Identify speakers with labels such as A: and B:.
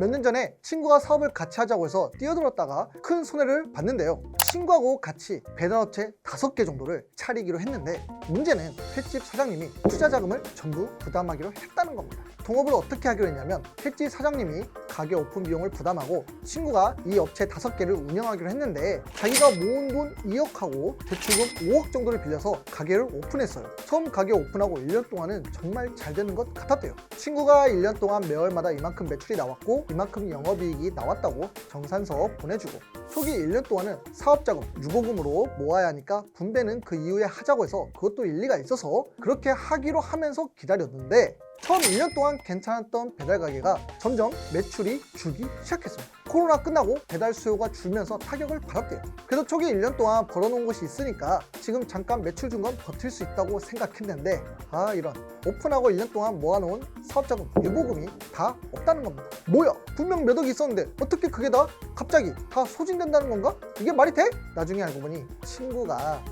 A: 몇 년 전에 친구가 사업을 같이 하자고 해서 뛰어들었다가 큰 손해를 봤는데요. 친구하고 같이 배달업체 다섯 개 정도를 차리기로 했는데 문제는 횟집 사장님이 투자 자금을 전부 부담하기로 했다는 겁니다. 동업을 어떻게 하기로 했냐면 횟집 사장님이 가게 오픈 비용을 부담하고 친구가 이 업체 다섯 개를 운영하기로 했는데 자기가 모은 돈 2억하고 대출금 5억 정도를 빌려서 가게를 오픈했어요. 처음 가게 오픈하고 1년 동안은 정말 잘 되는 것 같았대요. 친구가 1년 동안 매월마다 이만큼 매출이 나왔고 이만큼 영업이익이 나왔다고 정산서 보내주고 초기 1년 동안은 사업자금, 유보금으로 모아야 하니까 분배는 그 이후에 하자고 해서 그것도 일리가 있어서 그렇게 하기로 하면서 기다렸는데 처음 1년 동안 괜찮았던 배달 가게가 점점 매출 이 줄기 시작했습니다. 코로나 끝나고 배달 수요가 줄면서 타격을 받았대요. 그래서 초기 1년 동안 벌어놓은 곳이 있으니까 지금 잠깐 매출 준건 버틸 수 있다고 생각했는데 아 이런 오픈하고 1년 동안 모아놓은 사업자금, 유보금이 다 없다는 겁니다. 뭐야? 분명 몇 억이 있었는데 어떻게 그게 다 갑자기 다 소진된다는 건가? 이게 말이 돼? 나중에 알고 보니 친구가